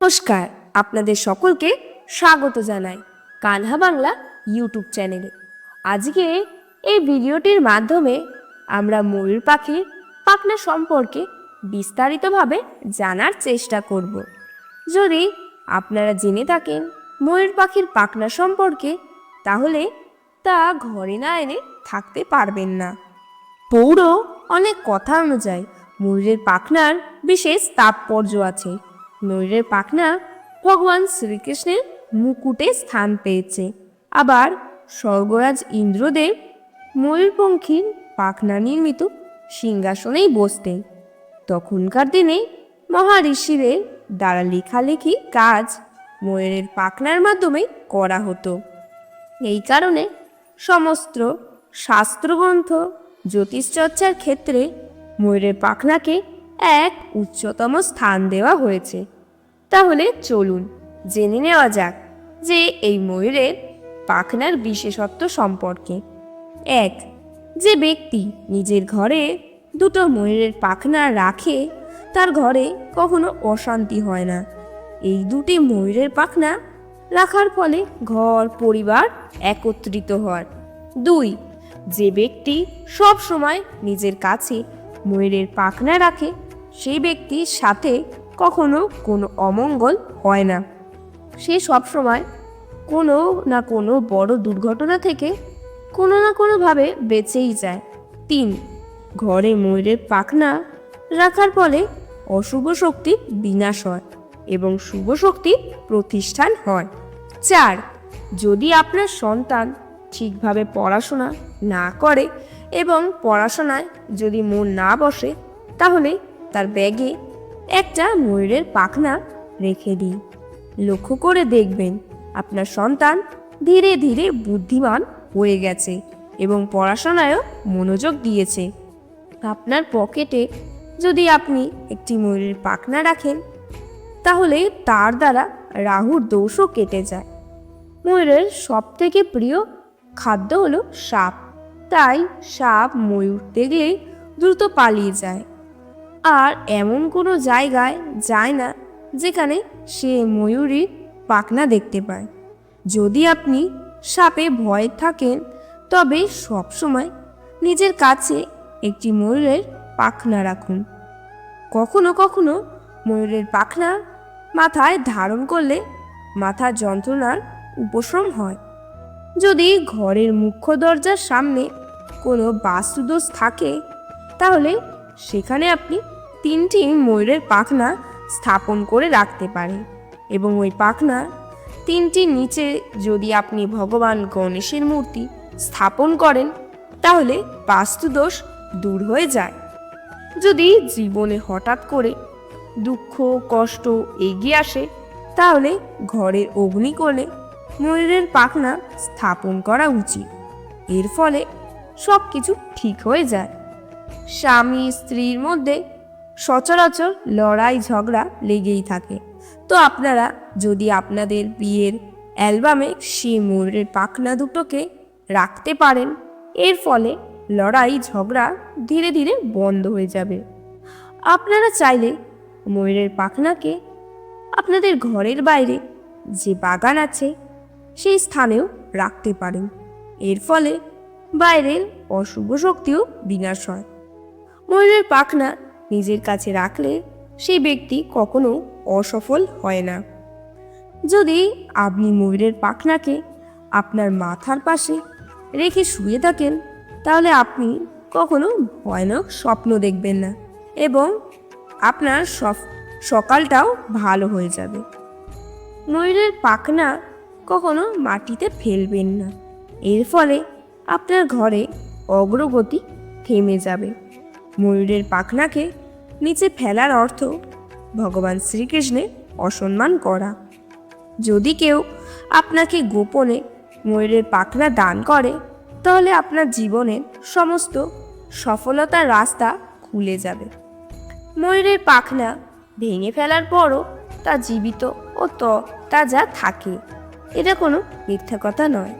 নমস্কার, আপনাদের সকলকে স্বাগত জানাই কানহা বাংলা ইউটিউব চ্যানেলে। আজকে এই ভিডিওটির মাধ্যমে আমরা ময়ূর পাখির পাখনা সম্পর্কে বিস্তারিতভাবে জানার চেষ্টা করব। যদি আপনারা জেনে থাকেন ময়ূর পাখির পাখনা সম্পর্কে, তাহলে তা ঘরে না এনে থাকতে পারবেন না। পৌর অনেক কথা অনুযায়ী ময়ূরের পাখনার বিশেষ তাৎপর্য আছে। ময়ূরের পাখনা ভগবান শ্রীকৃষ্ণের মুকুটে স্থান পেয়েছে। আবার স্বর্গরাজ ইন্দ্রদেব ময়ূরপঙ্খীর পাখনা নির্মিত সিংহাসনেই বসতেন। তখনকার দিনে মহারিষিদের দ্বারা লেখালেখি কাজ ময়ূরের পাখনার মাধ্যমে করা হতো। এই কারণে সমস্ত শাস্ত্রগ্রন্থ, জ্যোতিষচর্চার ক্ষেত্রে ময়ূরের পাখনাকে এক উচ্চতম স্থান দেওয়া হয়েছে। তাহলে চলুন, জেনে নেওয়া যাক যে এই ময়ূরের পাখনার বিশেষত্ব সম্পর্কে। এক, যে ব্যক্তি নিজের ঘরে দুটো ময়ূরের পাখনা রাখে, তার ঘরে কখনো অশান্তি হয় না। এই দুটি ময়ূরের পাখনা রাখার ফলে ঘর, পরিবার একত্রিত হয়। দুই, যে ব্যক্তি সব সময় নিজের কাছে ময়ূরের পাখনা রাখে সেই ব্যক্তির সাথে কখনো কোনো অমঙ্গল হয় না। সে সব সময় কোনো না কোনো বড় দুর্ঘটনা থেকে কোনো না কোনোভাবে বেঁচেই যায়। তিন, ঘরে ময়ূরের পাখনা রাখার ফলে অশুভ শক্তি বিনাশ হয় এবং শুভ শক্তি প্রতিষ্ঠান হয়। চার, যদি আপনার সন্তান ঠিকভাবে পড়াশোনা না করে এবং পড়াশোনায় যদি মন না বসে, তাহলে তার ব্যাগে একটা ময়ূরের পাখনা রেখে দিন লক্ষ্য করে দেখবেন আপনার সন্তান ধীরে ধীরে বুদ্ধিমান হয়ে গেছে এবং পড়াশোনায়ও মনোযোগ দিয়েছে। আপনার পকেটে যদি আপনি একটি ময়ূরের পাখনা রাখেন, তাহলে তার দ্বারা রাহুর দোষও কেটে যায়। ময়ূরের সব থেকে প্রিয় খাদ্য হলো সাপ। তাই সাপ ময়ূর দেখলে দ্রুত পালিয়ে যায়। আর এমন কোনো জায়গায় যায় না যেখানে সে ময়ূরীর পাখনা দেখতে পায়। যদি আপনি সাপে ভয় থাকেন, তবে সবসময় নিজের কাছে একটি ময়ূরের পাখনা রাখুন। কখনো কখনো ময়ূরের পাখনা মাথায় ধারণ করলে মাথার যন্ত্রণার উপশম হয়। যদি ঘরের মুখ্য দরজার সামনে কোনো বাস্তুদোষ থাকে, তাহলে সেখানে আপনি তিনটি ময়ূরের পাখনা স্থাপন করে রাখতে পারে এবং ওই পাখনা তিনটি নিচে যদি আপনি ভগবান গণেশের মূর্তি স্থাপন করেন, তাহলে বাস্তুদোষ দূর হয়ে যায়। যদি জীবনে হঠাৎ করে দুঃখ, কষ্ট এগিয়ে আসে, তাহলে ঘরের অগ্নিকোণে ময়ূরের পাখনা স্থাপন করা উচিত। এর ফলে সব কিছু ঠিক হয়ে যায়। স্বামী স্ত্রীর মধ্যে সচরাচর লড়াই ঝগড়া লেগেই থাকে। তো আপনারা যদি আপনাদের বিয়ের অ্যালবামে সেই ময়ূরের পাখনা দুটোকে রাখতে পারেন, এর ফলে লড়াই ঝগড়া ধীরে ধীরে বন্ধ হয়ে যাবে। আপনারা চাইলে ময়ূরের পাখনাকে আপনাদের ঘরের বাইরে যে বাগান আছে, সেই স্থানেও রাখতে পারেন। এর ফলে বাইরের অশুভ শক্তিও বিনাশ হয়। ময়ূরের পাখনা নিজের কাছে রাখলে সেই ব্যক্তি কখনো অসফল হয় না। যদি আপনি ময়ূরের পাখনাকে আপনার মাথার পাশে রেখে শুয়ে থাকেন, তাহলে আপনি কখনো ভয়ানক স্বপ্ন দেখবেন না এবং আপনার সকালটাও ভালো হয়ে যাবে। ময়ূরের পাখনা কখনো মাটিতে ফেলবেন না। এর ফলে আপনার ঘরে অগ্রগতি থেমে যাবে। ময়ূরের পাখনাকে নিচে ফেলার অর্থ ভগবান শ্রীকৃষ্ণের অসম্মান করা। যদি কেউ আপনাকে গোপনে ময়ূরের পাখনা দান করে, তাহলে আপনার জীবনের সমস্ত সফলতার রাস্তা খুলে যাবে। ময়ূরের পাখনা ভেঙে ফেলার পরও তা জীবিত ও ত তাজা থাকে। এটা কোনো মিথ্যা কথা নয়।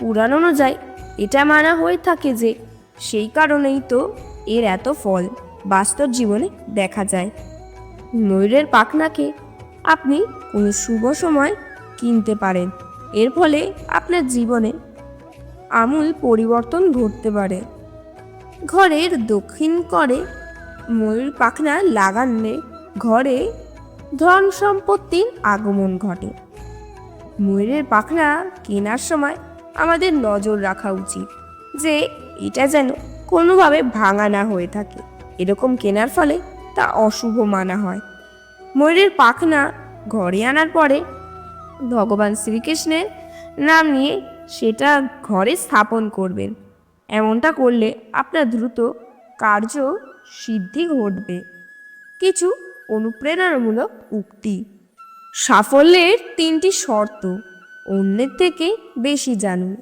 পুরাণ অনুযায়ী এটা মানা হয়ে থাকে যে সেই কারণেই তো এর এত ফল। বাস্তব জীবনে দেখা যায়। ময়ূরের পাখনাকে আপনি কোনো শুভ সময় কিনতে পারেন। এর ফলে আপনার জীবনে আমূল পরিবর্তন ঘটতে পারে। ঘরের দক্ষিণ করে ময়ূর পাখনা লাগালে ঘরে ধন সম্পত্তির আগমন ঘটে। ময়ূরের পাখনা কেনার সময় আমাদের নজর রাখা উচিত যে এটা যেন কোনোভাবে ভাঙা না হয়ে থাকে। এরকম কেনার ফলে তা অশুভ মানা হয়। ময়ূরের পাখনা ঘরে আনার পরে ভগবান শ্রীকৃষ্ণের নাম নিয়ে সেটা ঘরে স্থাপন করবেন। এমনটা করলে আপনার দ্রুত কার্য সিদ্ধি ঘটবে। কিছু অনুপ্রেরণামূলক উক্তি। সাফল্যের তিনটি শর্ত। অন্যের থেকে বেশি জানুন।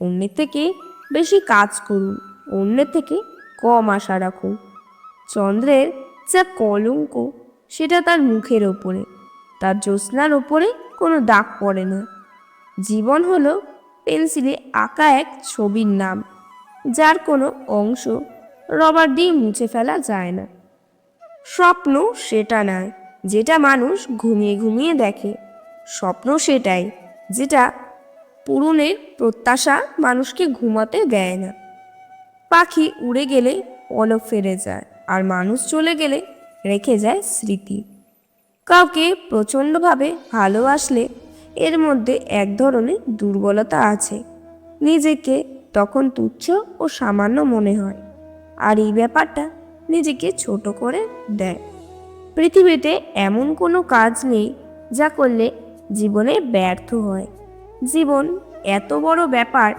অন্যের থেকে বেশি কাজ করুন। অন্যের থেকে কম আশা রাখুন। চন্দ্রের যা কলঙ্ক, সেটা তার মুখের ওপরে। তার জ্যোৎস্নার ওপরে কোনো দাগ পড়ে না। জীবন হলো পেন্সিলে আঁকা এক ছবির নাম, যার কোনো অংশ রবার দিয়ে মুছে ফেলা যায় না। স্বপ্ন সেটা নয়, যেটা মানুষ ঘুমিয়ে ঘুমিয়ে দেখে। স্বপ্ন সেটাই, যেটা পূরণের প্রত্যাশা মানুষকে ঘুমাতে দেয় না। পাখি উড়ে গেলে পলক ফেরে যায়। আর মানুষ চলে গেলে রেখে যায় স্মৃতি। কাউকে প্রচণ্ডভাবে ভালোবাসলে এর মধ্যে এক ধরনের দুর্বলতা আছে। নিজেকে তখন তুচ্ছ ও সামান্য মনে হয়। আর এই ব্যাপারটা নিজেকে ছোট করে দেয়। পৃথিবীতে এমন কোনো কাজ নেই যা করলে জীবনে ব্যর্থ হয়। জীবন এত বড় ব্যাপার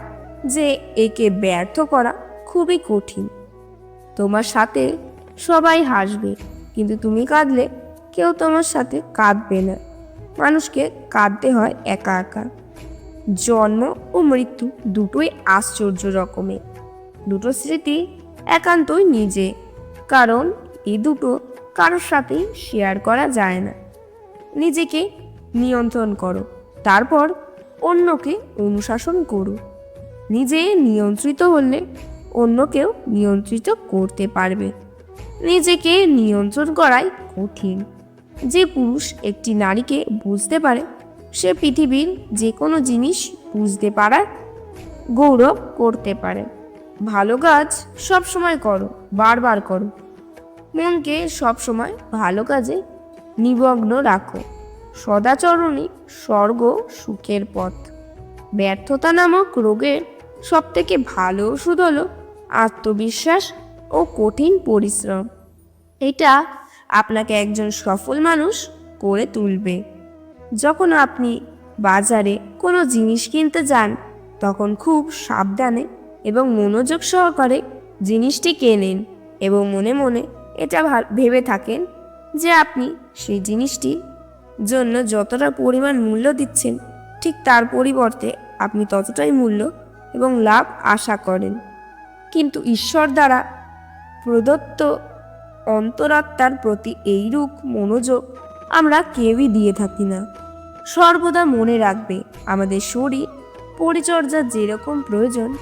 যে একে ব্যর্থ করা খুবই কঠিন। তোমার সাথে সবাই হাসবে। কিন্তু তুমি কাঁদলে কেউ তোমার সাথে কাঁদবে না। মানুষকে কাঁদতে হয় একা একা। জন্ম ও মৃত্যু দুটোই আশ্চর্য রকমের। দুটো স্মৃতি একান্তই নিজে। কারণ এই দুটো কারোর সাথেই শেয়ার করা যায় না। নিজেকে নিয়ন্ত্রণ করো, তারপর অন্যকে অনুশাসন করো। নিজে নিয়ন্ত্রিত হলে অন্যকেও নিয়ন্ত্রিত করতে পারবে। নিজেকে নিয়ন্ত্রণ করাই কঠিন। যে পুরুষ একটি নারীকে বুঝতে পারে, সে পৃথিবীর যে কোনো জিনিস বুঝতে পারার গৌরব করতে পারে। ভালো কাজ সবসময় করো, বারবার করো। মনকে সবসময় ভালো কাজে নিমগ্ন রাখো। সদাচরণই স্বর্গ সুখের পথ। ব্যর্থতা নামক রোগের সবথেকে ভালো ওষুধ হলো আত্মবিশ্বাস ও কঠিন পরিশ্রম। এটা আপনাকে একজন সফল মানুষ করে তুলবে। যখন আপনি বাজারে কোনো জিনিস কিনতে যান, তখন খুব সাবধানে এবং মনোযোগ সহকারে জিনিসটি কেনেন এবং মনে মনে এটা ভেবে থাকেন যে আপনি সেই জিনিসটি জন্য যতটা পরিমাণ মূল্য দিচ্ছেন, ঠিক তার পরিবর্তে আপনি ততটাই মূল্য এবং লাভ আশা করেন। কিন্তু ঈশ্বর দ্বারা প্রদত্ত অন্তরাত্মার প্রতি এইরূপ মনোযোগ আমরা কেউই দিয়ে থাকি না। সর্বদা মনে রাখবে, আমাদের শরীর পরিচর্যা যেরকম প্রয়োজন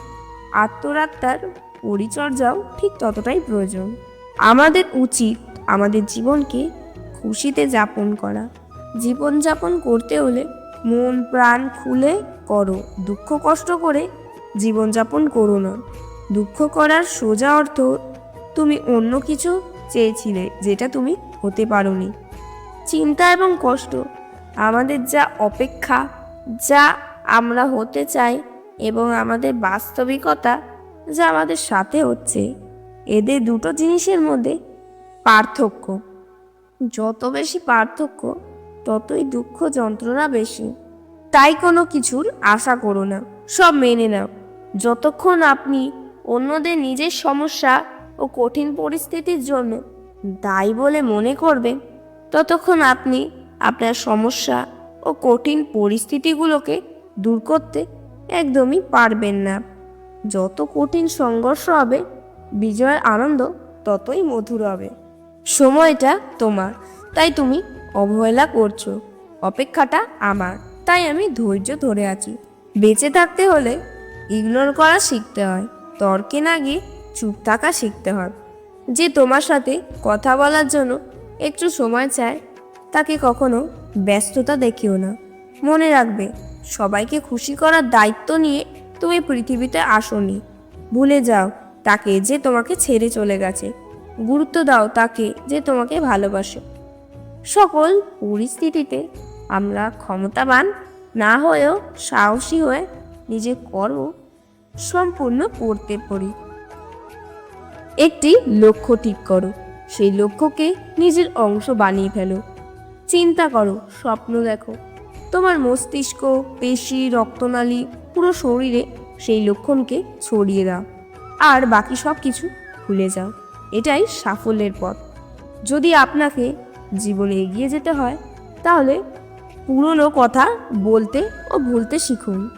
আত্মরাত্মার পরিচর্যাও ঠিক ততটাই প্রয়োজন। আমাদের উচিত আমাদের জীবনকে খুশিতে যাপন করা। জীবনযাপন করতে হলে মন প্রাণ খুলে করো, দুঃখ কষ্ট করে জীবনযাপন করো না। দুঃখ করার সোজা অর্থ তুমি অন্য কিছু চেয়েছিলে যেটা তুমি হতে পারোনি। চিন্তা এবং কষ্ট, আমাদের যা অপেক্ষা, যা আমরা হতে চাই এবং আমাদের বাস্তবিকতা যা আমাদের সাথে হচ্ছে, এদের দুটো জিনিসের মধ্যে পার্থক্য। যত বেশি পার্থক্য, ততই দুঃখ যন্ত্রণা বেশি। তাই কোনো কিছুর আশা করো না, সব মেনে নাও। যতক্ষণ আপনি অন্যদের নিজের সমস্যা ও কঠিন পরিস্থিতির জন্য দায়ী বলে মনে করবে, ততক্ষণ আপনি আপনার সমস্যা ও কঠিন পরিস্থিতিগুলোকে দূর করতে একদমই পারবেন না। যত কঠিন সংঘর্ষ হবে, বিজয়ের আনন্দ ততই মধুর হবে। সময়টা তোমার, তাই তুমি অবহেলা করছ, অপেক্ষাটা আমার, তাই আমি ধৈর্য ধরে আছি। বেঁচে থাকতে হলে ইগনোর করা শিখতে হয়, তর্কে না গিয়ে চুপ থাকা শিখতে হয়। যে তোমার সাথে কথা বলার জন্য একটু সময় চায়, তাকে কখনো ব্যস্ততা দেখিও না। মনে রাখবে, সবাইকে খুশি করার দায়িত্ব নিয়ে তুমি পৃথিবীতে আসনি। ভুলে যাও তাকে যে তোমাকে ছেড়ে চলে গেছে। গুরুত্ব দাও তাকে যে তোমাকে ভালোবাসে। সকল পরিস্থিতিতে আমরা ক্ষমতাবান না হয়েও সাহসী হয়ে নিজের কর্ম সম্পূর্ণ করতে পারি। একটি লক্ষ্য ঠিক করো। সেই লক্ষ্যকে নিজের অংশ বানিয়ে ফেলো। চিন্তা করো, স্বপ্ন দেখো। তোমার মস্তিষ্ক, পেশি, রক্তনালী পুরো শরীরে সেই লক্ষণকে ছড়িয়ে দাও। আর বাকি সব কিছু ভুলে যাও। এটাই সাফল্যের পথ। যদি আপনাকে জীবনে এগিয়ে যেতে হয়, তাহলে পুরনো কথা বলতে ও ভুলতে শিখুন।